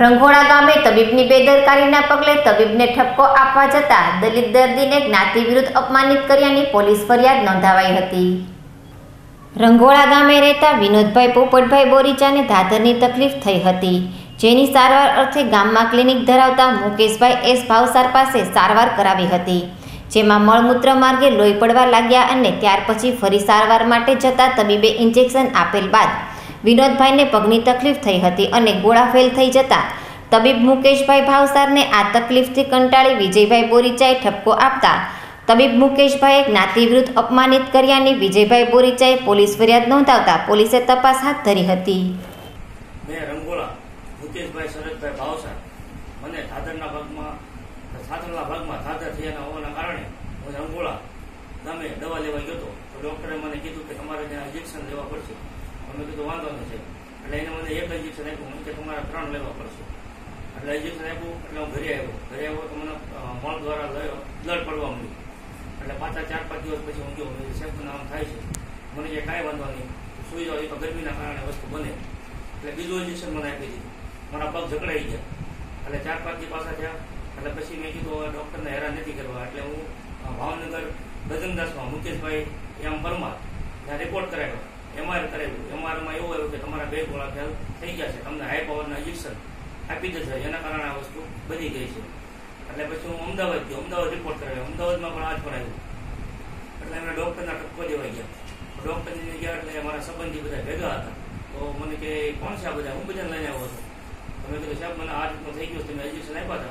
રંઘોળા ગામે તબીબની બેદરકારીના પગલે તબીબને ઠપકો આપવા જતા દલિત દર્દીને જ્ઞાતિ વિરુદ્ધ અપમાનિત કર્યાની પોલીસ ફરિયાદ નોંધાવાઈ હતી. રંઘોળા ગામે રહેતા વિનોદભાઈ પોપટભાઈ બોરીચાને ધાધરની તકલીફ થઈ હતી. જેની સારવાર અર્થે ગામમાં ક્લિનિક ધરાવતા મુકેશભાઈ એસ ભાવસાર પાસે સારવાર કરાવી હતી. જેમાં મળમૂત્ર માર્ગે લોહી પડવા લાગ્યા અને ત્યાર પછી ફરી સારવાર માટે જતા તબીબે ઇન્જેક્શન આપેલ બાદ વિનોદભાઈને પગની તકલીફ થઈ હતી અને ગોળા ફેલ થઈ જતા તબીબ મુકેશભાઈ ભાવસારને આ તકલીફથી કંટાળી વિજયભાઈ બોરીચાએ ઠપકો આપતા તબીબ મુકેશભાઈએ જ્ઞાતિ વિરુદ્ધ અપમાનિત કર્યાની વિજયભાઈ બોરીચાએ પોલીસ ફરિયાદ નોંધાવતા પોલીસે તપાસ હાથ ધરી હતી. મેં દવા લેવા ગયો તો ડૉક્ટરે મને કીધું કે તમારે ત્યાં ઇન્જેક્શન લેવા પડશે. અમે કીધું વાંધો નથી. એટલે એને મને એક ઇન્જેક્શન આપ્યું. મને કે તમારે ત્રણ લેવા પડશે. એટલે ઇન્જેક્શન આપ્યું, એટલે હું ઘરે આવ્યો. ઘરે આવ્યો તો મને મળ દ્વારા લયો બ્લડ પડવા મળ્યું એટલે પાછા ચાર પાંચ દિવસ પછી હું ગયો. સેફનું નામ થાય છે. મને કે કાંઈ વાંધો નહીં. સુઈ જાઓ. એ તો ગરમીના કારણે વસ્તુ બને. એટલે બીજું ઇન્જેક્શન મને આપી દીધું. મારા પગ જકડાઈ ગયા. એટલે ચાર પાંચ દી પાછા થયા. એટલે પછી મેં કીધું ડૉક્ટરને હેરાન નથી કરવા. એટલે હું ભાવનગર ગજનદાસમાં મુકેશભાઈ એમ પરમાર ત્યાં રિપોર્ટ કરાવ્યો. એમઆર કરાવ્યું એમઆરમાં એવું આવ્યું કે તમારા બે ગોળા ફેલ થઈ ગયા છે. તમને હાઈ પાવરના ઇન્જેક્શન આપી દેશે એના કારણે આ વસ્તુ બની ગઈ છે. એટલે પછી હું અમદાવાદ ગયો. અમદાવાદ રિપોર્ટ કરાવ્યો અમદાવાદમાં પણ આ જ પણ આવ્યું. એટલે એમને ડૉક્ટરના ટપકો દેવાઈ ગયા. ડૉક્ટરની ગયા એટલે મારા સંબંધી બધા ભેગા હતા. તો મને કે, કોણ છે આ બધા? હું બધાને લઈને આવ્યો હતો. તમે કીધું, સાહેબ, મને આ રીતનું થઈ ગયું તમે એજ્યુકેશન આપ્યા હતા.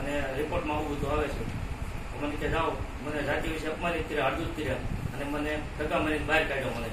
અને રિપોર્ટમાં આવું બધું આવે છે. મને કે, જાઓ. મને જાતિ વિશે અપમાનિત કર્યા અડધું કર્યા. અને મને ટકા મને બહાર કાઢ્યો મને.